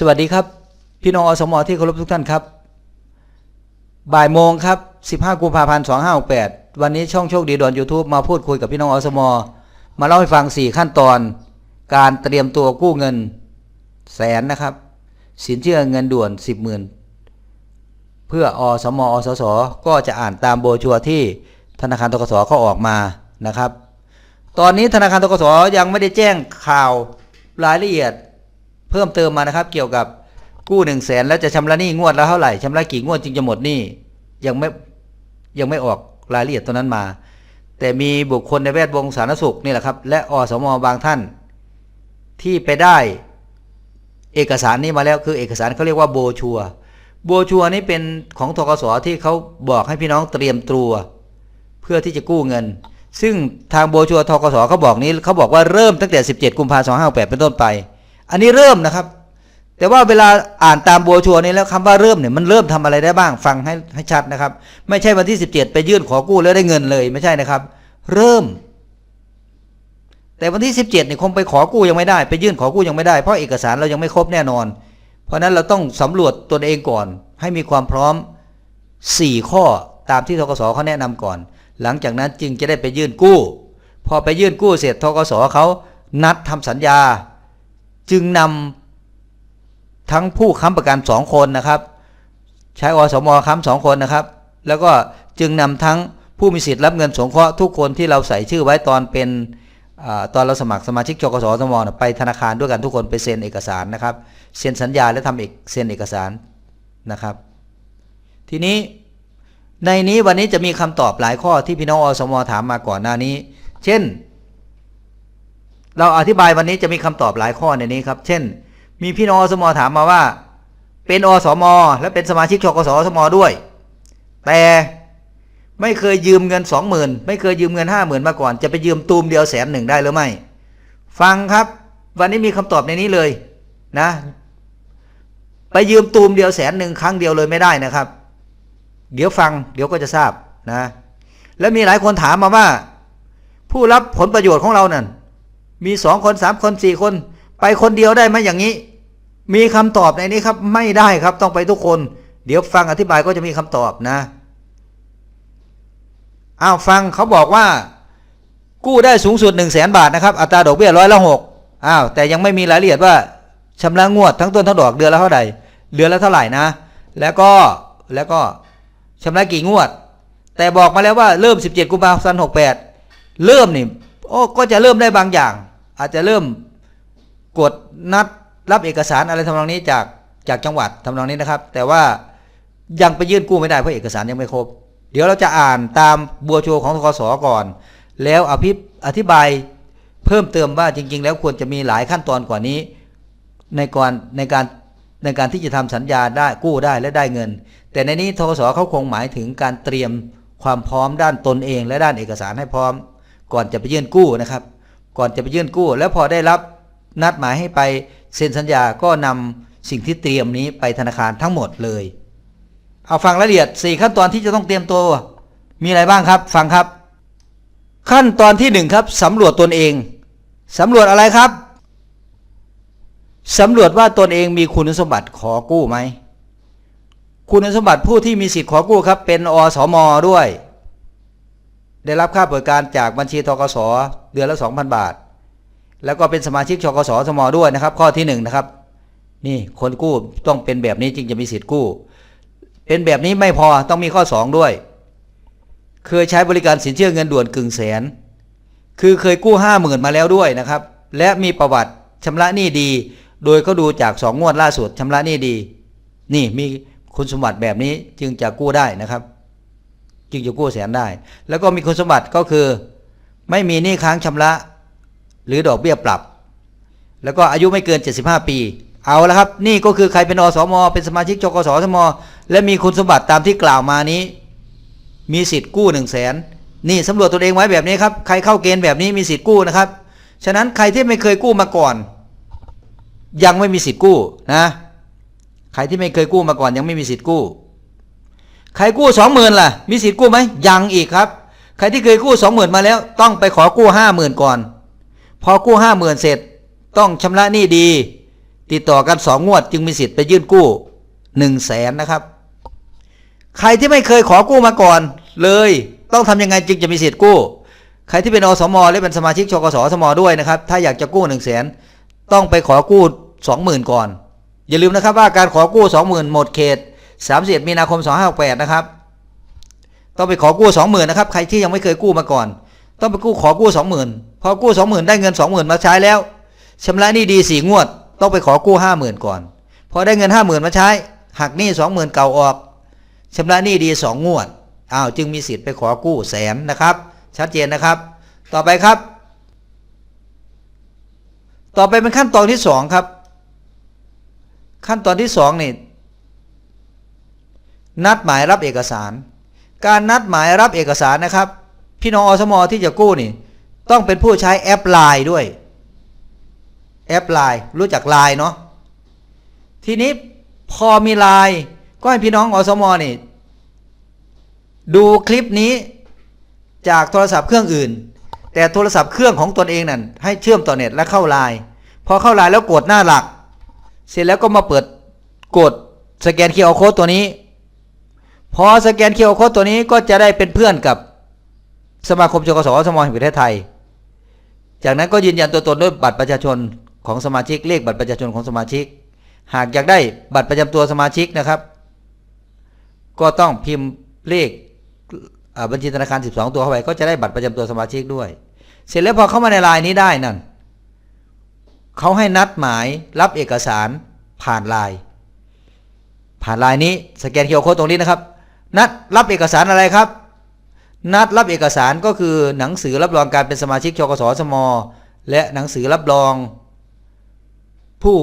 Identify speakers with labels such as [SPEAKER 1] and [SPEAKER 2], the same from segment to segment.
[SPEAKER 1] สวัสดีครับ พี่น้องอสมอที่เคารพทุกท่านครับ บ่ายโมงครับ 15 กุมภาพันธ์ 2568 วันนี้ช่องโชคดีดอน YouTube มาพูดคุยกับพี่น้องอสมอ มาเล่าให้ฟัง 4 ขั้นตอน การเตรียมตัวกู้เงินแสนนะครับ สินเชื่อเงินด่วน 10หมื่นเพื่ออสมอสส ก็จะอ่านตามโบชัวที่ธนาคารทกสเขาออกมานะครับ ตอนนี้ธนาคารทกสยังไม่ได้แจ้งข่าวรายละเอียด เพิ่มเติมมานะครับ เกี่ยวกับกู้หนึ่งแสนแล้วจะชำระหนี้งวดและเท่าไหร่ชำระกี่งวดจึงจะหมดหนี้ยังไม่ยังไม่ออกรายละเอียดตัวนั้นมา แต่มีบุคคลในแวดวงสาธารณสุขนี่แหละครับ และอสมบางท่าน ที่ไปได้เอกสารนี้มาแล้วคือเอกสารเขาเรียกว่าโบชัวโบชัวนี้เป็นของทกสที่เขาบอกให้พี่น้องเตรียมตัวเพื่อที่จะกู้เงิน ซึ่งทางโบชัวทกสเขาบอกนี้เขาบอกว่าเริ่มตั้งแต่ 17 กุมภาพันธ์2568เป็นต้นไป อันนี้เริ่มนะครับ แต่ว่าเวลาอ่านตามโบชัวนี้แล้วคำว่าเริ่มเนี่ยมันเริ่มทำอะไรได้บ้างฟังให้ให้ชัดนะครับ ไม่ใช่วันที่ 17 ไปยื่นขอกู้แล้วได้เงินเลยไม่ใช่นะครับ เริ่ม แต่วันที่ 17เนี่ยคงไปขอกู้ยังไม่ได้ ไปยื่นขอกู้ยังไม่ได้เพราะเอกสารเรายังไม่ครบแน่นอน เพราะฉะนั้นเราต้องสำรวจตนเองก่อน ให้มีความพร้อม 4 ข้อตามที่ทกสเขาแนะนำก่อน หลังจากนั้นจึงจะได้ไปยื่นกู้ พอไปยื่นกู้เสร็จทกสเขานัดทำสัญญา จึงนำทั้งผู้ค้ำประกันสองคนนะครับ ใช้อสมอค้ำสองคนนะครับ แล้วก็จึงนำทั้งผู้มีสิทธิ์รับเงินสงเคราะห์ทุกคนที่เราใส่ชื่อไว้ตอนเป็นอตอนเราสมัครสมาชิกจกสสมนะไปธนาคารด้วยกันทุกคนไปเซ็นเอกสารนะครับเซ็นสัญญาและทำเอกเซ็นเอกสารนะครับ ทีนี้ในนี้วันนี้จะมีคำตอบหลายข้อที่พี่น้องอสมถามมาก่อนหน้านี้ เช่น เราอธิบายวันนี้จะมีคำตอบหลายข้อในนี้ครับ เช่น มีพี่น้องอสมอถามมาว่า เป็นอสมอและเป็นสมาชิกชกสอสมอด้วย แต่ไม่เคยยืมเงินสองหมื่นไม่เคยยืมเงินห้าหมื่นมาก่อน จะไปยืมตูมเดียวแสนหนึ่งได้หรือไม่ ฟังครับ วันนี้มีคำตอบในนี้เลยนะ ไปยืมตูมเดียวแสนหนึ่งครั้งเดียวเลยไม่ได้นะครับ เดี๋ยวฟัง เดี๋ยวก็จะทราบนะ แล้วมีหลายคนถามมาว่า ผู้รับผลประโยชน์ของเรานั่น มีสองคนสามคนสี่คน ไปคนเดียวได้ไหมอย่างนี้ มีคำตอบในนี้ครับ ไม่ได้ครับต้องไปทุกคน เดี๋ยวฟังอธิบายก็จะมีคำตอบนะอ้าวฟังเขาบอกว่า กู้ได้สูงสุด1นึ่งแสนบาทนะครับ อัตราดอกเบี้ยร้อยละหกอ้าวแต่ยังไม่มีรายละเอียดว่าชำระงวดทั้งต้นทั้งดอกเดือนละเท่าไหร่เดือนละเท่าไหร่นะ แล้วก็แล้วก็ชำระกี่งวด แต่บอกมาแล้วว่าเริ่ม 17 กุมภาพันธ์68 เริ่มนี่โอ้ก็จะเริ่มได้บางอย่าง อาจจะเริ่มกดนัดรับเอกสารอะไรทำนองนี้จากจากจังหวัดทำนองนี้นะครับ แต่ว่ายังไปยื่นกู้ไม่ได้เพราะเอกสารยังไม่ครบ เดี๋ยวเราจะอ่านตามบัวโชวของทกสก่อน แล้วอภิอธิบายเพิ่มเติมว่าจริง ๆ แล้วควรจะมีหลายขั้นตอนกว่านี้ ในก่อนในการในการที่จะทำสัญญาได้กู้ได้และได้เงิน แต่ในนี้ทกสเขาคงหมายถึงการเตรียมความพร้อมด้านตนเอง และด้านเอกสารให้พร้อม ก่อนจะไปยื่นกู้นะครับ ก่อนจะไปยื่นกู้ แล้วพอได้รับนัดหมายให้ไปเซ็นสัญญาก็นำสิ่งที่เตรียมนี้ไปธนาคารทั้งหมดเลย เอาฟังรายละเอียด 4 ขั้นตอนที่จะต้องเตรียมตัว มีอะไรบ้างครับ ฟังครับ ขั้นตอนที่1ครับสำรวจตนเองสำรวจอะไรครับสำรวจว่าตนเองมีคุณสมบัติขอกู้ไหม คุณสมบัติผู้ที่มีสิทธิ์ขอกู้ครับ เป็นอสมด้วย ได้รับค่าบริการจากบัญชีทกสเดือนละ 2,000 บาท แล้วก็เป็นสมาชิกชกสสมด้วยนะครับ ข้อที่1นนะครับ นี่คนกู้ต้องเป็นแบบนี้จึงจะมีสิทธิ์กู้ เป็นแบบนี้ไม่พอต้องมีข้อ 2 ด้วย เคยใช้บริการสินเชื่อเงินด่วนกึ่งแสน คือเคยกู้ห้าหมื่นมาแล้วด้วยนะครับ และมีประวัติชำระหนี้ดี โดยเขาดูจากสองงวดล่าสุดชำระหนี้ดี นี่มีคุณสมบัติแบบนี้จึงจะกู้ได้นะครับ จึงจะกู้แสนได้ แล้วก็มีคุณสมบัติก็คือ ไม่มีหนี้ค้างชำระ หรือดอกเบี้ยปรับ แล้วก็อายุไม่เกิน 75 ปี เอาละครับนี่ก็คือใครเป็นอสม เป็นสมาชิกจกสสม และมีคุณสมบัติตามที่กล่าวมานี้ มีสิทธิ์กู้1นึ่งแสนนี่สำรวจตัวเองไว้แบบนี้ครับใครเข้าเกณฑ์แบบนี้มีสิทธิ์กู้นะครับ ฉะนั้นใครที่ไม่เคยกู้มาก่อน ยังไม่มีสิทธิ์กู้นะ ใครที่ไม่เคยกู้มาก่อนยังไม่มีสิทธิ์กู้ ใครกู้สองหมื่นล่ะ มีสิทธิ์กู้ไหมยังอีกครับ ใครที่เคยกู้สองหมื่นมาแล้ว ต้องไปขอกู้ห้าหมื่นก่อน พอกู้ห้าหมื่นเสร็จ ต้องชำระหนี้ดี ติดต่อกันสองงวด จึงมีสิทธิ์ไปยื่นกู้หนึ่งแสนนะครับ ใครที่ไม่เคยขอกู้มาก่อน เลยต้องทำยังไงจึงจะมีสิทธิ์กู้ ใครที่เป็นอสมหรือเป็นสมาชิกชกสสมด้วยนะครับ ถ้าอยากจะกู้หนึ่งแสนต้องไปขอกู้สองหมื่นก่อน อย่าลืมนะครับว่าการขอกู้สองหมื่นหมดเขต สามสิบมีนาคมสองห้าแปดนะครับต้องไปขอกู้สองหมื่นนะครับใครที่ยังไม่เคยกู้มาก่อน ต้องไปกู้ขอกู้สองหมื่นพอกู้สองหมื่นได้เงินสองหมื่นมาใช้แล้วชำระหนี้ดีสี่งวด ต้องไปขอกู้ห้าหมื่นก่อน พอได้เงินห้าหมื่นมาใช้หักหนี้สองหมื่นเก่าออกชำระหนี้ดีสองงวดอ้าวจึงมีสิทธิ์ไปขอกู้แสนนะครับ ชัดเจนนะครับ ต่อไปครับ ต่อไปเป็นขั้นตอนที่สองครับ ขั้นตอนที่สองนี่ นัดหมายรับเอกสาร การนัดหมายรับเอกสารนะครับ พี่น้องอสมที่จะกู้นี่ ต้องเป็นผู้ใช้แอปไลน์ด้วย แอปไลน์รู้จักไลน์เนาะทีนี้พอมีไลน์ก็ให้พี่น้องอสมนี่ ดูคลิปนี้จากโทรศัพท์เครื่องอื่น แต่โทรศัพท์เครื่องของตนเองนั่นให้เชื่อมต่อเน็ตและเข้าไลน์พอเข้าไลน์แล้วกดหน้าหลัก เสร็จแล้วก็มาเปิดกดสแกน QR Code ตัวนี้ พอสแกน QR Code ตัวนี้ก็จะได้เป็นเพื่อนกับสมาคมชกสสมแห่งประเทศไทย จากนั้นก็ยืนยันตัวตนด้วยบัตรประชาชนของสมาชิกเลขบัตรประชาชนของสมาชิก หากอยากได้บัตรประจำตัวสมาชิกนะครับ ก็ต้องพิมพ์เลขบัญชีธนาคาร 12 ตัวเข้าไปก็จะได้บัตรประจำตัวสมาชิกด้วย เสร็จแล้วพอเข้ามาในไลน์นี้ได้นั่นเขาให้นัดหมายรับเอกสารผ่านไลน์ผ่านไลน์นี้สแกนเคอร์โคตรงนี้นะครับ นัดรับเอกสารอะไรครับ นัดรับเอกสารก็คือหนังสือรับรองการเป็นสมาชิกชกสสม และหนังสือรับรอง ผู้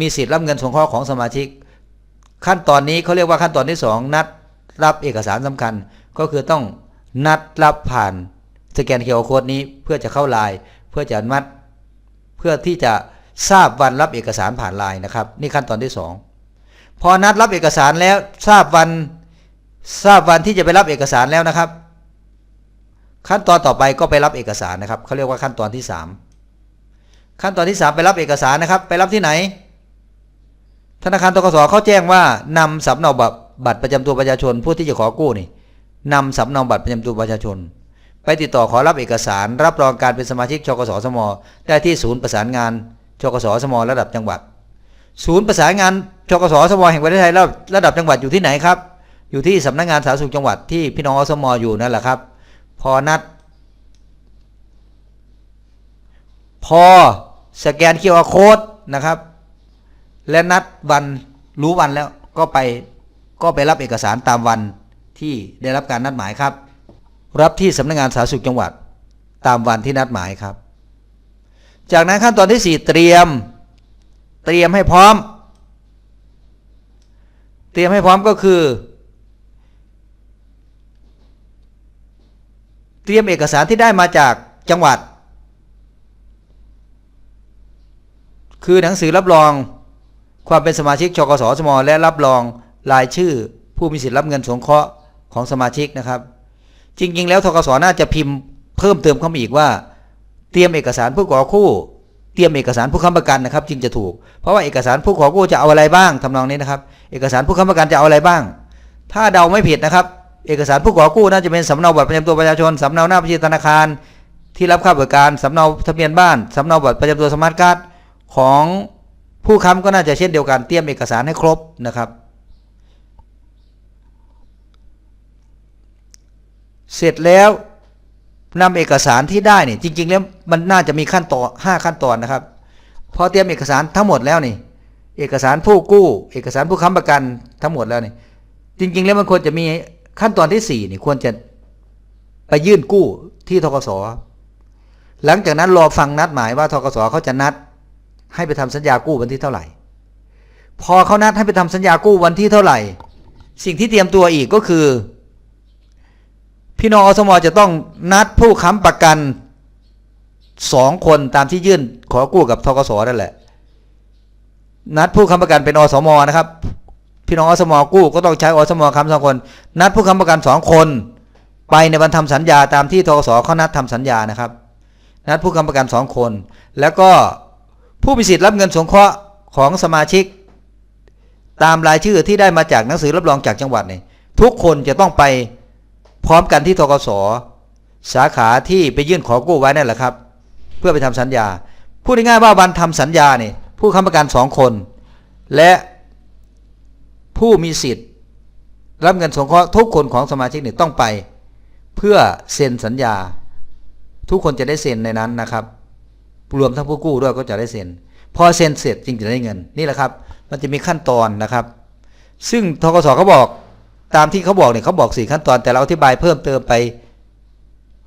[SPEAKER 1] มีสิทธิ์รับเงินสงเคราะห์ของสมาชิก ขั้นตอนนี้เขาเรียกว่าขั้นตอนที่สองนัดรับเอกสารสำคัญ ก็คือต้องนัดรับผ่านสแกนเคอร์โคดนี้เพื่อจะเข้าไลน์เพื่อจะนัด เพื่อที่จะทราบวันรับเอกสารผ่านไลน์นะครับ นี่ขั้นตอนที่สองพอนัดรับเอกสารแล้วทราบวัน ทราบวันที่จะไปรับเอกสารแล้วนะครับ ขั้นตอนต่อไปก็ไปรับเอกสารนะครับเขาเรียกว่าขั้นตอนที่สามขั้นตอนที่สามไปรับเอกสารนะครับ ไปรับที่ไหน ธนาคารตกสเขาแจ้งว่านำสำเนาบัตรบัตรประจำตัวประชาชนผู้ที่จะขอกู้นี่นำสำเนาบัตรประจำตัวประชาชน ไปติดต่อขอรับเอกสาร รับรองการเป็นสมาชิกชกสสม ได้ที่ศูนย์ประสานงานชกสสม ระดับจังหวัด ศูนย์ประสานงานชกสสม แห่งประเทศไทยระดับจังหวัดอยู่ที่ไหนครับ อยู่ที่สำนักงานสาธารณสุขจังหวัดที่พี่น้องอสมออยู่นั่นแหละครับ พอนัด พอสแกน QR Code นะครับ และนัดวันรู้วันแล้วก็ไปก็ไปรับเอกสารตามวันที่ได้รับการนัดหมายครับ รับที่สำนักงานสาธารณสุขจังหวัด ตามวันที่นัดหมายครับ จากนั้นขั้นตอนที่ 4 เตรียม เตรียมให้พร้อม เตรียมให้พร้อมก็คือ เตรียมเอกสารที่ได้มาจากจังหวัด คือหนังสือรับรองความเป็นสมาชิกชกสสมและรับรองรายชื่อผู้มีสิทธิ์รับเงินสงเคราะห์ของสมาชิกนะครับ จริง ๆ แล้วทกสน่าจะพิมพ์เพิ่มเติมเข้ามาอีกว่า เตรียมเอกสารผู้ขอคู่เตรียมเอกสารผู้ค้ำประกันนะครับ จึงจะถูก เพราะว่าเอกสารผู้ขอกู้จะเอาอะไรบ้างทำนองนี้นะครับ เอกสารผู้ค้ำประกันจะเอาอะไรบ้าง ถ้าเดาไม่ผิดนะครับ เอกสารผู้ขอกู้น่าจะเป็นสำเนาบัตรประจำตัวประชาชนสำเนาหน้าบัญชีธนาคาร ที่รับค่าบริการสำเนาทะเบียนบ้านสำเนาบัตรประจำตัวสมาร์ทการ์ดของผู้ค้ำก็น่าจะเช่นเดียวกันเตรียมเอกสารให้ครบนะครับ เสร็จแล้วนำเอกสารที่ได้นี่จริง ๆ แล้วมันน่าจะมีขั้นตอนห้าขั้นตอนนะครับพอเตรียมเอกสารทั้งหมดแล้วนี่เอกสารผู้กู้ เอกสารผู้ค้ำประกันทั้งหมดแล้วนี่จริง ๆ แล้วมันควรจะมี ขั้นตอนที่สี่นี่ควรจะไปยื่นกู้ที่ทกสหลังจากนั้นรอฟังนัดหมายว่าทกสเขาจะนัด ให้ไปทำสัญญากู้วันที่เท่าไหร่ พอเขานัดให้ไปทำสัญญากู้วันที่เท่าไหร่ สิ่งที่เตรียมตัวอีกก็คือ พี่น้องอสมจะต้องนัดผู้ค้ำประกันสองคนตามที่ยื่นขอกู้กับทกสนั่นแหละ นัดผู้ค้ำประกันเป็นอสมนะครับ พี่น้องอสมอกู้ก็ต้องใช้อสมอค้ำสองคน นัดผู้ค้ำประกันสองคน ไปในวันทำสัญญาตามที่ทกสเขานัดทำสัญญานะครับ นัดผู้ค้ำประกันสองคน แล้วก็ผู้มีสิทธิ์รับเงินสงเคราะห์ของสมาชิก ตามรายชื่อที่ได้มาจากหนังสือรับรองจากจังหวัดเนี่ยทุกคนจะต้องไปพร้อมกันที่ทกสสาขาที่ไปยื่นขอกู้ไว้นั่นแหละครับ เพื่อไปทำสัญญา พูดง่ายๆว่าวันทำสัญญาเนี่ยผู้ค้ำประกันสองคน และ ผู้มีสิทธิ์ รับเงินสงเคราะห์ทุกคนของสมาชิกเนี่ยต้องไป เพื่อเซ็นสัญญา ทุกคนจะได้เซ็นในนั้นนะครับ รวมทั้งผู้กู้ด้วยก็จะได้เซ็นพอเซ็นเสร็จจึงจะได้เงินนี่แหละครับ มันจะมีขั้นตอนนะครับ ซึ่งทกสเขาบอกตามที่เขาบอกเนี่ยเขาบอกสี่ขั้นตอน แต่เราอธิบายเพิ่มเติมไป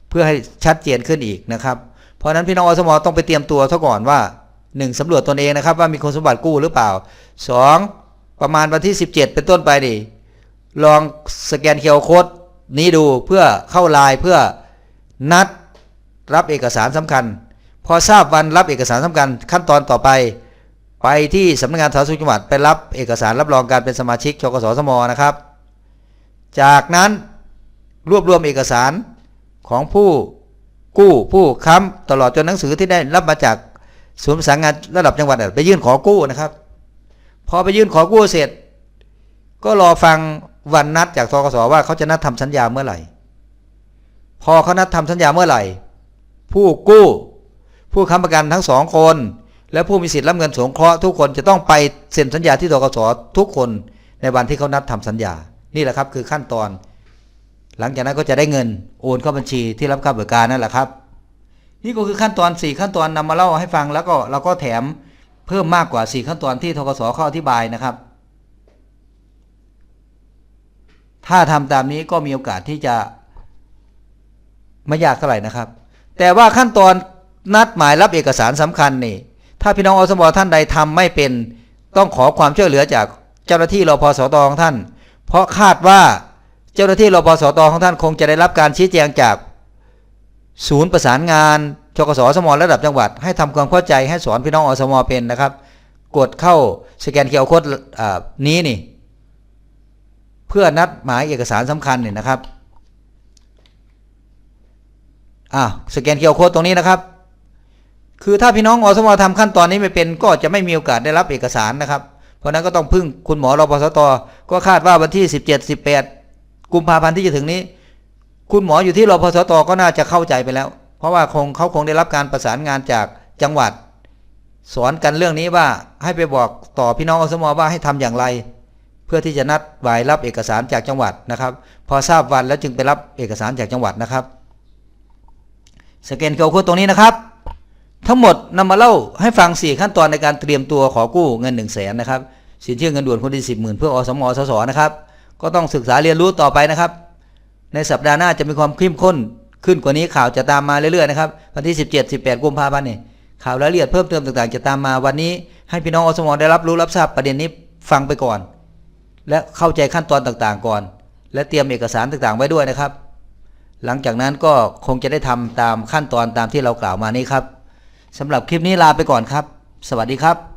[SPEAKER 1] เพื่อให้ชัดเจนขึ้นอีกนะครับ เพราะฉะนั้นพี่น้องอสมอต้องไปเตรียมตัวซะก่อนว่า 1สำรวจตนเองนะครับ ว่ามีคุณสมบัติกู้หรือเปล่า 2 ประมาณวันที่ 17 เป็นต้นไปดิลองสแกนเคอร์โคดนี้ดูเพื่อเข้าไลน์เพื่อนัดรับเอกสารสำคัญ พอทราบวันรับเอกสารสำคัญขั้นตอนต่อไป ไปที่สำนักงานสาธารณสุขจังหวัดไปรับเอกสารรับรองการเป็นสมาชิกชกสสมนะครับ จากนั้นรวบรวมเอกสารของผู้กู้ผู้ค้ำตลอดจนหนังสือที่ได้รับมาจากศูนย์ประสานงานระดับจังหวัดไปยื่นขอกู้นะครับ พอไปยื่นขอกู้เสร็จ ก็รอฟังวันนัดจากทกสว่าเขาจะนัดทำสัญญาเมื่อไหร่ พอเขานัดทำสัญญาเมื่อไหร่ ผู้กู้ ผู้ค้ำประกันทั้งสองคน และผู้มีสิทธิ์รับเงินสงเคราะห์ทุกคนจะต้องไปเซ็นสัญญาที่ทกสทุกคนในวันที่เขานัดทำสัญญา นี่แหละครับคือขั้นตอน หลังจากนั้นก็จะได้เงินโอนเข้าบัญชีที่รับค่าบริการนั่นแหละครับ นี่ก็คือขั้นตอน 4 ขั้นตอนนำมาเล่าให้ฟังแล้วก็เราก็แถม เพิ่มมากกว่า 4 ขั้นตอนที่ทกสเขาอธิบายนะครับ ถ้าทำตามนี้ก็มีโอกาสที่จะไม่ยากเท่าไหร่นะครับ แต่ว่าขั้นตอนนัดหมายรับเอกสารสำคัญนี่ ถ้าพี่น้องอสมท่านใดทำไม่เป็น ต้องขอความช่วยเหลือจากเจ้าหน้าที่รพสตของท่าน เพราะคาดว่าเจ้าหน้าที่รพสตของท่านคงจะได้รับการชี้แจงจาก ศูนย์ประสานงาน ชกสสมระดับจังหวัด ให้ทำความเข้าใจให้สอนพี่น้องอสมเป็นนะครับ กดเข้าสแกนเคอร์โคดนี้นี่ เพื่อนัดหมายเอกสารสำคัญเนี่ยนะครับอ่าสแกนเคอร์โคดตรงนี้นะครับ คือถ้าพี่น้องอสมทำขั้นตอนนี้ไม่เป็น ก็จะไม่มีโอกาสได้รับเอกสารนะครับ เพราะนั้นก็ต้องพึ่งคุณหมอรพสตก็คาดว่าวันที่ 17 18 กุมภาพันธ์ที่จะถึงนี้ คุณหมออยู่ที่รพสตก็น่าจะเข้าใจไปแล้ว เพราะว่าคงเขาคงได้รับการประสานงานจากจังหวัด สอนกันเรื่องนี้ว่าให้ไปบอกต่อพี่น้องอสมอว่าให้ทำอย่างไร เพื่อที่จะนัดหมายรับเอกสารจากจังหวัดนะครับ พอทราบวันแล้วจึงไปรับเอกสารจากจังหวัดนะครับ สแกนเคอร์โคตรงนี้นะครับ ทั้งหมดนำมาเล่าให้ฟัง 4 ขั้นตอนในการเตรียมตัวขอกู้เงิน1นึ่งแสนนะครับสินเชื่อเงินด่วนคนที่สิบหมื่นเพื่ออสมอสสนะครับ ก็ต้องศึกษาเรียนรู้ต่อไปนะครับ ในสัปดาห์หน้าจะมีความเข้มข้น ขึ้นกว่านี้ข่าวจะตามมาเรื่อยๆนะครับวันที่ 17 18กุมภาพันธ์นี่ข่าวรายละเอียดเพิ่มเติมต่างๆ จะตามมาวันนี้ให้พี่น้องอสมอได้รับรู้รับทราบประเด็นนี้ฟังไปก่อน และเข้าใจขั้นตอนต่างๆก่อน และเตรียมเอกสารต่างๆไว้ด้วยนะครับ หลังจากนั้นก็คงจะได้ทำตามขั้นตอนตามที่เรากล่าวมานี้ครับสำหรับคลิปนี้ลาไปก่อนครับ สวัสดีครับ